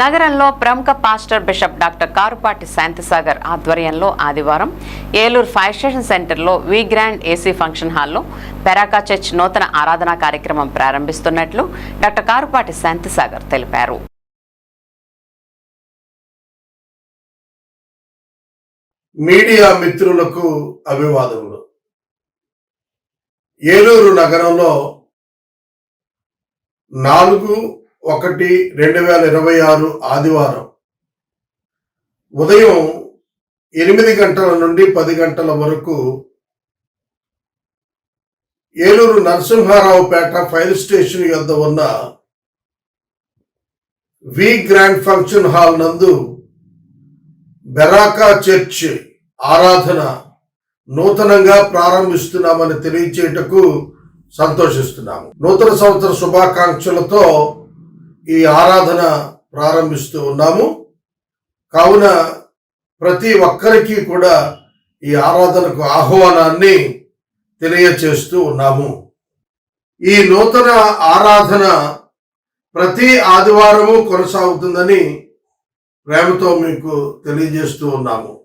నగరంలో ప్రముఖ pastor bishop doctor Karupati Shantisagar ఆధ్వర్యంలో ఆదివారం ఏలూరు ఫైర్ స్టేషన్ సెంటర్లో వి గ్రాండ్ ఏసీ ఫంక్షన్ హాల్లో పెరాకా చర్చ్ నూతన ఆరాధనా కార్యక్రమం ప్రారంభిస్తున్నట్లు డాక్టర్ కారుపాటి శాంతిసాగర్ తెలిపారు. మీడియా మిత్రులకు అభివాదములు. ఏలూరు నగరంలో నాలుగు ఒకటి రెండు వేల ఇరవై ఆరు ఆదివారం. ఉదయం ఎనిమిది గంటల నుండి పది గంటల వరకు ఏలూరు నరసింహారావుపేట ఫైర్ స్టేషన్ యొద్ద ఉన్న వి గ్రాండ్ ఫంక్షన్ హాల్ నందు బెరాకా చర్చ్ ఆరాధన నూతనంగా ప్రారంభిస్తున్నామని తెలియచేటకు సంతోషిస్తున్నాము. నూతన సంవత్సర శుభాకాంక్షలతో ఈ ఆరాధన ప్రారంభిస్తూ ఉన్నాము. కావున ప్రతి ఒక్కరికి కూడా ఈ ఆరాధనకు ఆహ్వానాన్ని తెలియచేస్తూ ఉన్నాము. ఈ నూతన ఆరాధన ప్రతి ఆదివారము కొనసాగుతుందని ప్రేమతో మీకు తెలియజేస్తూ ఉన్నాము.